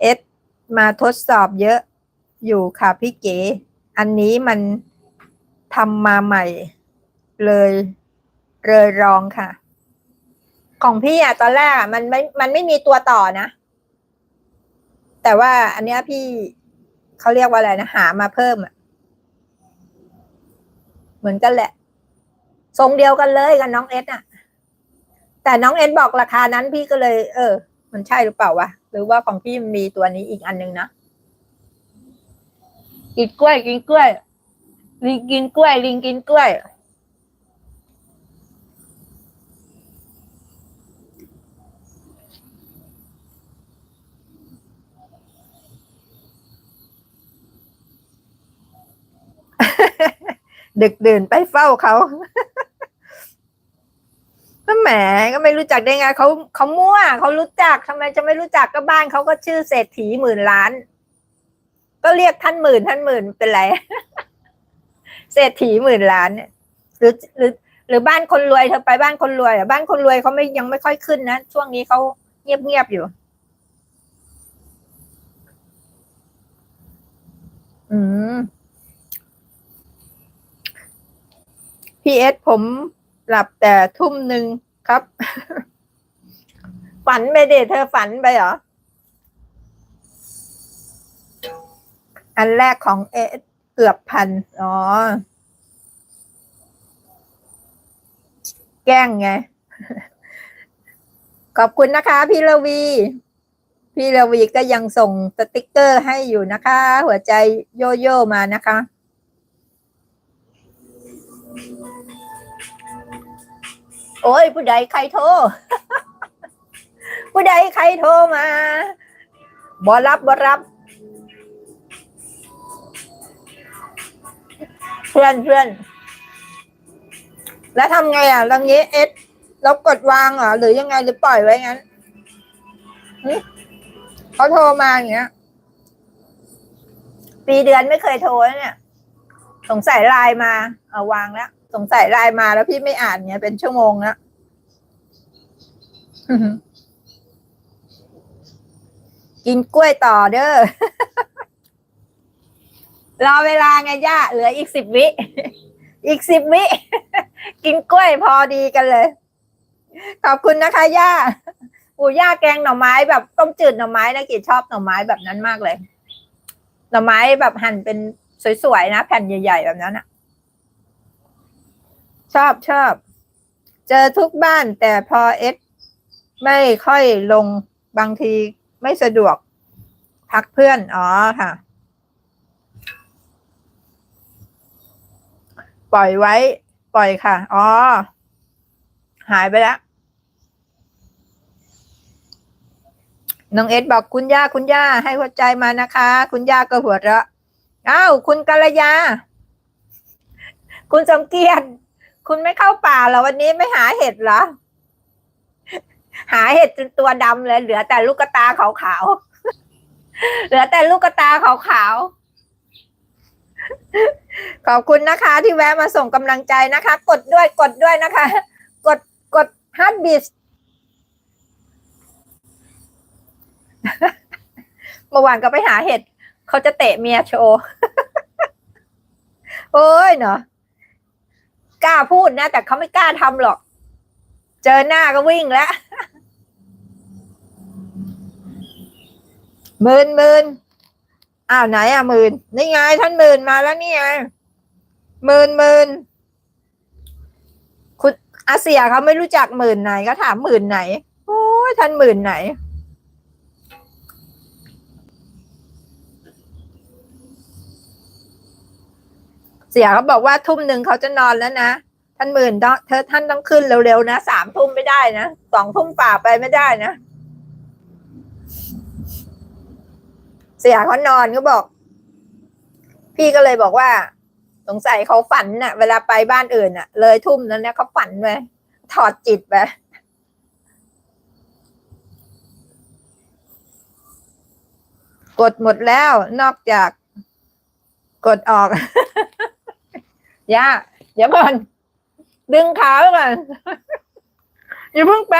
เอสมาทดสอบเยอะอยู่ค่ะพี่เก๋ อันนี้มันทำมาใหม่ เลยเลยรองค่ะ ของพี่อะตอนแรกอะมันไม่มันไม่มีตัวต่อนะ แต่ว่าอันเนี้ยพี่เขาเรียกว่าอะไรนะ หามาเพิ่มอะเหมือนกันแหละ ทรงเดียวกันเลยกับน้องเอสอะแต่น้องเอสบอกราคานั้นพี่ก็เลย เออ มันใช่หรือเปล่าวะ หรือว่าของพี่มีตัวนี้อีกอันนึงนะ กินกล้วย กินกล้วย ลิงกินกล้วย ลิงกินกล้วย ดึกดื่นไปเฝ้าเขาก็แห มก็ไม่รู้จักได้ไงเขาเขามั่วเขารู้จักทำไมจะไม่รู้จักก็บ้านเขาก็ชื่อเศรษฐีหมื่นล้าน ก็เรียกท่านหมื่นท่านหมื่นเป็นไร เศรษฐีหมื่นล้านเนี่ยหรือหรือหรือบ้านคนรวยเธอไปบ้านคนรวยอะบ้านคนรวยเขาไม่ยังไม่ค่อยขึ้นนะช่วงนี้เขาเงียบเงียบอยู่ อืมพีเอสผมหลับแต่ทุ่มหนึ่ง ครับ ฝันไปเดเธอฝันไปเหรอ อันแรกของเอสเกือบพัน อ๋อ แกล้งไง ขอบคุณนะคะ พี่รวี พี่รวีก็ยังส่งสติกเกอร์ให้อยู่นะคะ หัวใจโยโย่มานะคะ โอ้ย ผู้ใดใครโทร ผู้ใดใครโทรมาบอรับบอรับ เพื่อนเพื่อนแล้วทำไงอะลังนี้เอสเรากดวางเหรอหรือยังไงหรือปล่อยไว้งั้นเขาโทรมาอย่างเงี้ย ปีเดือนไม่เคยโทรเนี่ย สงสัยไลน์มา เอาวางแล้ว สงสัยไลน์มาแล้วพี่ไม่อ่านเนี่ยเป็นชั่วโมงแล้วกินกล้วยต่อเด้อ รอเวลาไงย่า เหลืออีกสิบวิ อีกสิบวิ กินกล้วยพอดีกันเลย ขอบคุณนะคะ ย่าอูย่าแกงหน่อไม้แบบต้มจืดหน่อไม้นะกิชอบหน่อไม้แบบนั้นมากเลย หน่อไม้แบบหั่นเป็นสวยๆนะ แผ่นใหญ่ ๆ แบบนั้นอะ ชอบชอบ เจอทุกบ้านแต่พอเอสไม่ค่อยลงบางทีไม่สะดวกพักเพื่อน อ๋อค่ะ ปล่อยไว้ ปล่อยค่ะ อ๋อ หายไปแล้ว น้องเอสบอกคุณย่าคุณย่า ให้หัวใจมานะคะ คุณย่าก็หัวเราะอ้าว คุณกัลยา คุณสมเกียรติ คุณไม่เข้าป่าเหรอวันนี้ไม่หาเห็ดเหรอ หาเห็ดจนตัวดำเลย เหลือแต่ลูกตาขาวๆ เหลือแต่ลูกตาขาวๆ ขอบคุณนะคะ ที่แวะมาส่งกำลังใจนะคะ กดด้วยกดด้วยนะคะ กดกดฮาร์ดบีสเมื่อวานก็ไปหาเห็ด เขาจะเตะเมียโชว์ โอ้ยเนาะ พูดนะ แต่เขาไม่กล้าทำหรอก เจอหน้าก็วิ่งแล้วหมื่นหมื่นอ้าวไหนอะหมื่นนี่ไงท่านหมื่นมาแล้วนี่ไงหมื่นหมื่นคุณอาเซียเขาไม่รู้จักหมื่นไหนก็ถามหมื่นไหน โอ้ยท่านหมื่นไหน เสียเขาบอกว่าทุ่มหนึ่งเขาจะนอนแล้วนะ ท่านหมื่นต้องเธอท่านต้องขึ้นเร็วๆนะสามทุ่มไม่ได้นะสองทุ่มป่าไปไม่ได้นะ เสียเขานอนก็บอก พี่ก็เลยบอกว่า สงสัยเขาฝันน่ะ เวลาไปบ้านอื่นน่ะ เลยทุ่มนั้นเนี่ยเขาฝันไปถอดจิตไปกดหมดแล้วนอกจากกดออก ย่าเดี๋ยวก่อน ดึงขาไว้ก่อนอย่าเพิ่งไป